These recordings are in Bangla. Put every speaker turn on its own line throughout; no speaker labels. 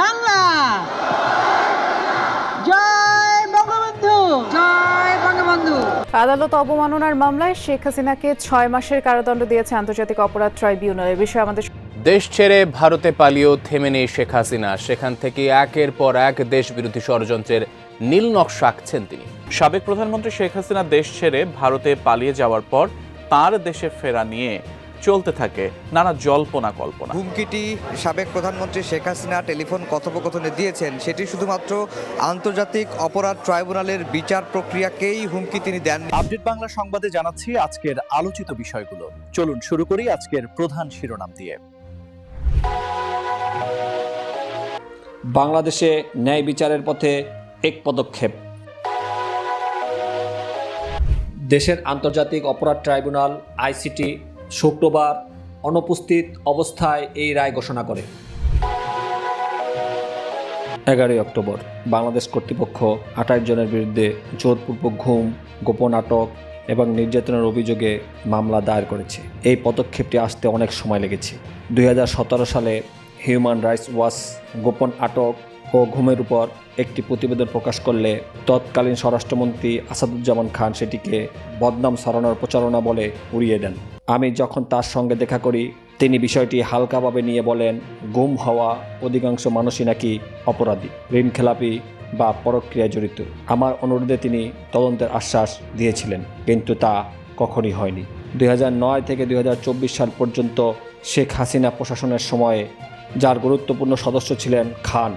বাংলা। জয় বঙ্গবন্ধু।
জয় বঙ্গবন্ধু।
আদালত অবমাননার মামলায় শেখ হাসিনাকে ছয় মাসের কারাদণ্ড দিয়েছে আন্তর্জাতিক অপরাধ ট্রাইব্যুনাল। এ বিষয়ে আমাদের
দেশ ছেড়ে ভারতে পালিয়েও থেমে নেই শেখ হাসিনা। সেখান থেকে একের পর এক দেশ বিরোধী ষড়যন্ত্রের নীল নকশা আঁকছেন তিনি।
সাবেক প্রধানমন্ত্রী শেখ হাসিনা দেশ ছেড়ে ভারতে পালিয়ে যাওয়ার পর তার দেশে ফেরা নিয়ে চলতে থাকে নানা জল্পনা কল্পনা।
হুমকিটি সাবেক প্রধানমন্ত্রী শেখ হাসিনা টেলিফোন কথোপকথনে দিয়েছেন। সেটি শুধুমাত্র আন্তর্জাতিক অপরাধ ট্রাইব্যুনালের বিচার প্রক্রিয়াকেই হুমকি তিনি দেন
আপডেট বাংলা সংবাদে জানাচ্ছি আজকের আলোচিত বিষয়গুলো। চলুন শুরু করি আজকের প্রধান শিরোনাম দিয়ে।
বাংলাদেশে ন্যায় বিচারের পথে এক পদক্ষেপ। দেশের আন্তর্জাতিক অপরাধ ট্রাইব্যুনাল আইসিটি শুক্রবার অনুপস্থিত অবস্থায় এই রায় ঘোষণা করে। এগারোই অক্টোবর, বাংলাদেশ কর্তৃপক্ষ আঠাশ জনের বিরুদ্ধে জোরপূর্বক ঘুম, গোপন আটক এবং নির্যাতনের অভিযোগে মামলা দায়ের করেছে। এই পদক্ষেপটি আসতে অনেক সময় লেগেছে। দু হাজার সতেরো সালে হিউম্যান রাইটস ওয়াচ গোপন আটক ও ঘুমের উপর একটি প্রতিবেদন প্রকাশ করলে তৎকালীন স্বরাষ্ট্রমন্ত্রী আসাদুজ্জামান খান সেটিকে বদনাম ছড়ানোর প্রচারণা বলে উড়িয়ে দেন। আমি যখন তার সঙ্গে দেখা করি, তিনি বিষয়টি হালকাভাবে নিয়ে বলেন, গুম হওয়া অধিকাংশ মানুষই নাকি অপরাধী ঋণ খেলাপি বা পরক্রিয়ায় জড়িত। আমার অনুরোধে তিনি তদন্তের আশ্বাস দিয়েছিলেন, কিন্তু তা কখনই হয়নি। দুই হাজার নয় থেকে দুই হাজার চব্বিশ সাল পর্যন্ত শেখ হাসিনা প্রশাসনের সময়ে যার গুরুত্বপূর্ণ সদস্য ছিলেন খান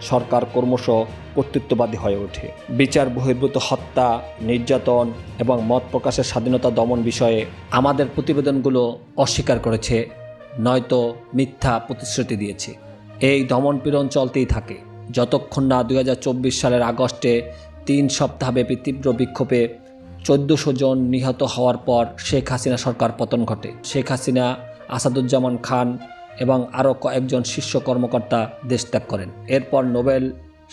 সরকার ক্রমশ কর্তৃত্ববাদী হয়ে ওঠে। বিচার, বহির্ভূত হত্যা, নির্যাতন এবং মত প্রকাশের স্বাধীনতা দমন বিষয়ে আমাদের প্রতিবেদনগুলো অস্বীকার করেছে, নয়তো মিথ্যা প্রতিশ্রুতি দিয়েছে। এই দমন পীড়ন চলতেই থাকে। যতক্ষণ না দুই হাজার চব্বিশ সালের আগস্টে তিন সপ্তাহব্যাপী তীব্র বিক্ষোভে চোদ্দশো জন নিহত হওয়ার পর শেখ হাসিনা সরকার পতন ঘটে। শেখ হাসিনা, আসাদুজ্জামান খান এবং আরও কয়েকজন শীর্ষ কর্মকর্তা দেশ ত্যাগ করেন। এরপর নোবেল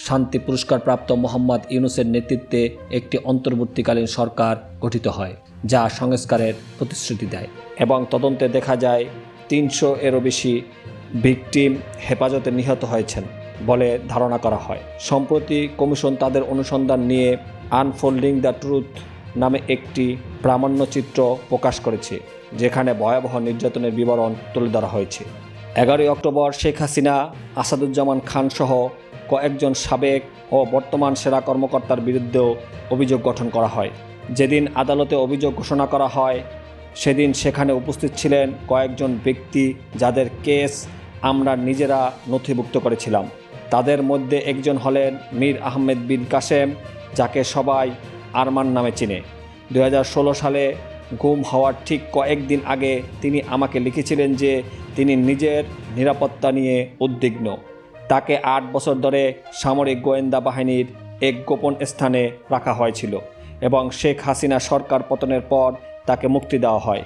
শান্তি পুরস্কার প্রাপ্ত মোহাম্মদ ইউনুসের নেতৃত্বে একটি অন্তর্বর্তীকালীন সরকার গঠিত হয়, যা সংস্কারের প্রতিশ্রুতি দেয় এবং তদন্তে দেখা যায় তিনশো এরও বেশি ভিকটিম হেফাজতে নিহত হয়েছেন বলে ধারণা করা হয়। সম্প্রতি কমিশন তাদের অনুসন্ধান নিয়ে আনফোল্ডিং দ্য ট্রুথ নামে একটি প্রামাণ্যচিত্র প্রকাশ করেছে, যেখানে ভয়াবহ নির্যাতনের বিবরণ তুলে ধরা হয়েছে। এগারোই অক্টোবর শেখ হাসিনা, আসাদুজ্জামান খান সহ কয়েকজন সাবেক ও বর্তমান সেরা কর্মকর্তার বিরুদ্ধেও অভিযোগ গঠন করা হয়। যেদিন আদালতে অভিযোগ ঘোষণা করা হয়, সেদিন সেখানে উপস্থিত ছিলেন কয়েকজন ব্যক্তি যাদের কেস আমরা নিজেরা নথিভুক্ত করেছিলাম। তাদের মধ্যে একজন হলেন মীর আহমেদ বিন কাসেম, যাকে সবাই আরমান নামে চিনে। দু হাজার ষোলো সালে গুম হওয়ার ঠিক কয়েকদিন আগে তিনি আমাকে লিখেছিলেন যে তিনি নিজের নিরাপত্তা নিয়ে উদ্বিগ্ন। তাকে আট বছর ধরে সামরিক গোয়েন্দা বাহিনীর এক গোপন স্থানে রাখা হয়েছিল এবং শেখ হাসিনা সরকার পতনের পর তাকে মুক্তি দেওয়া হয়।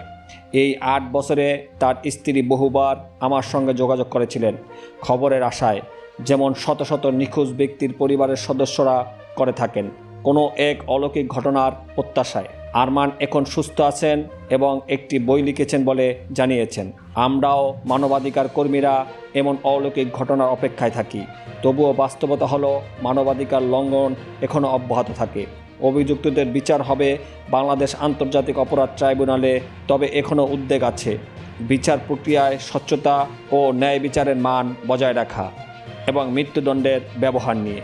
এই আট বছরে তার স্ত্রী বহুবার আমার সঙ্গে যোগাযোগ করেছিলেন খবরের আশায়, যেমন শত শত নিখোঁজ ব্যক্তির পরিবারের সদস্যরা করে থাকেন। কোনো এক অলৌকিক ঘটনার প্রত্যাশায়। আরমান এখন সুস্থ আছেন এবং একটি বই লিখেছেন বলে জানিয়েছেন। আমরাও মানবাধিকার কর্মীরা এমন অলৌকিক ঘটনার অপেক্ষায় থাকি। তবুও বাস্তবতা হলো, মানবাধিকার লঙ্ঘন এখনও অব্যাহত থাকে। অভিযুক্তদের বিচার হবে বাংলাদেশ আন্তর্জাতিক অপরাধ ট্রাইব্যুনালে, তবে এখনও উদ্বেগ আছে। বিচার প্রক্রিয়ায় স্বচ্ছতা ও ন্যায় বিচারের মান বজায় রাখা এবং মৃত্যুদণ্ডের ব্যবহার নিয়ে।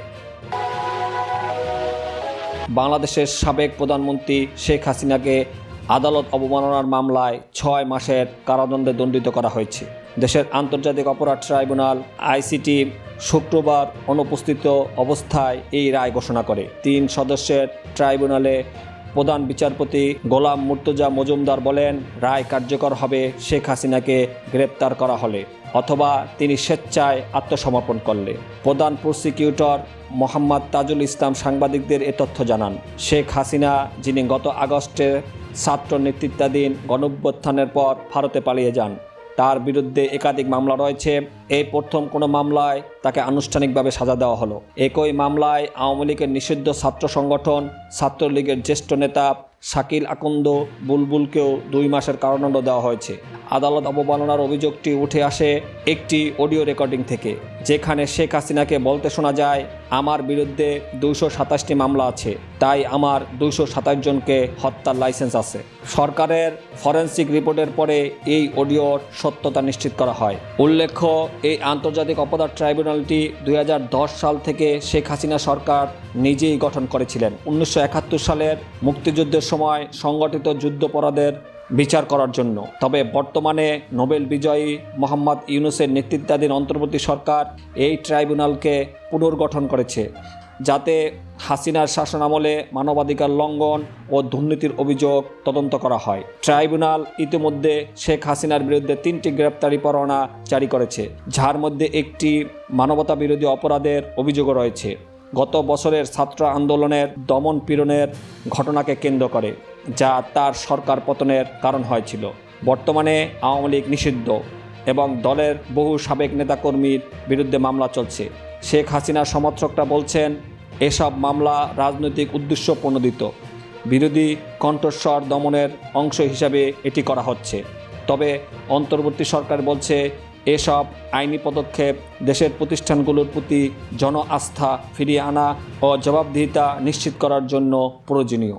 বাংলাদেশের সাবেক প্রধানমন্ত্রী শেখ হাসিনাকে আদালত অবমাননার মামলায় ছয় মাসের কারাদণ্ডে দণ্ডিত করা হয়েছে। দেশের আন্তর্জাতিক অপরাধ ট্রাইব্যুনাল, আইসিটি শুক্রবার অনুপস্থিত অবস্থায় এই রায় ঘোষণা করে। তিন সদস্যের ট্রাইব্যুনালে প্রধান বিচারপতি গোলাম মুর্তজা মজুমদার বলেন, রায় কার্যকর হবে শেখ হাসিনাকে গ্রেপ্তার করা হলে অথবা তিনি স্বেচ্ছায় আত্মসমর্পণ করলে। প্রধান প্রসিকিউটর মোহাম্মদ তাজুল ইসলাম সাংবাদিকদের এ তথ্য জানান, শেখ হাসিনা, যিনি গত আগস্টে ছাত্র নেতৃত্বাধীন গণঅভ্যুত্থানের পর ভারতে পালিয়ে যান তার বিরুদ্ধে একাধিক মামলা রয়েছে। এই প্রথম কোনো মামলায় তাকে আনুষ্ঠানিকভাবে সাজা দেওয়া হলো। একই মামলায় আওয়ামী লীগের নিষিদ্ধ ছাত্র সংগঠন, ছাত্রলীগের জ্যেষ্ঠ নেতা শাকিল আকন্দ বুলবুলকেও দুই মাসের কারাদণ্ড দেওয়া হয়েছে। আদালত অবমাননার অভিযোগটি উঠে আসে একটি অডিও রেকর্ডিং থেকে, যেখানে শেখ হাসিনাকে বলতে শোনা যায়, আমার বিরুদ্ধে দুইশো সাতাশটি মামলা আছে, তাই আমার দুইশো সাতাশ জনকে হত্যার লাইসেন্স আছে। সরকারের ফরেন্সিক রিপোর্টের পরে এই অডিওর সত্যতা নিশ্চিত করা হয়। উল্লেখ্য, এই আন্তর্জাতিক অপরাধ ট্রাইব্যুনালটি দুই হাজার দশ সাল থেকে শেখ হাসিনা সরকার নিজেই গঠন করেছিলেন। উনিশশো একাত্তর সালের মুক্তিযুদ্ধের সময় সংগঠিত যুদ্ধপরাধের বিচার করার জন্য। তবে বর্তমানে নোবেল বিজয়ী মোহাম্মদ ইউনুসের নেতৃত্বাধীন অন্তর্বর্তী সরকার এই ট্রাইব্যুনালকে পুনর্গঠন করেছে, যাতে হাসিনার শাসনামলে মানবাধিকার লঙ্ঘন ও দুর্নীতির অভিযোগ তদন্ত করা হয়। ট্রাইব্যুনাল ইতিমধ্যে শেখ হাসিনার বিরুদ্ধে তিনটি গ্রেপ্তারি পরোয়ানা জারি করেছে, যার মধ্যে একটি মানবতা বিরোধী অপরাধের অভিযোগও রয়েছে। গত বছরের ছাত্র আন্দোলনের দমন পীড়নের ঘটনাকে কেন্দ্র করে, যা তার সরকার পতনের কারণ হয়েছিল। বর্তমানে আওয়ামী লীগ নিষিদ্ধ এবং দলের বহু সাবেক নেতাকর্মীর বিরুদ্ধে মামলা চলছে। শেখ হাসিনার সমর্থকরা বলছেন, এসব মামলা রাজনৈতিক উদ্দেশ্য প্রণোদিত। বিরোধী কণ্ঠস্বর দমনের অংশ হিসাবে এটি করা হচ্ছে। তবে অন্তর্বর্তী সরকার বলছে এসব আইনি পদক্ষেপ দেশের প্রতিষ্ঠানগুলোর প্রতি জন আস্থা ফিরিয়ে আনা ও জবাবদিহিতা নিশ্চিত করার জন্য প্রয়োজনীয়।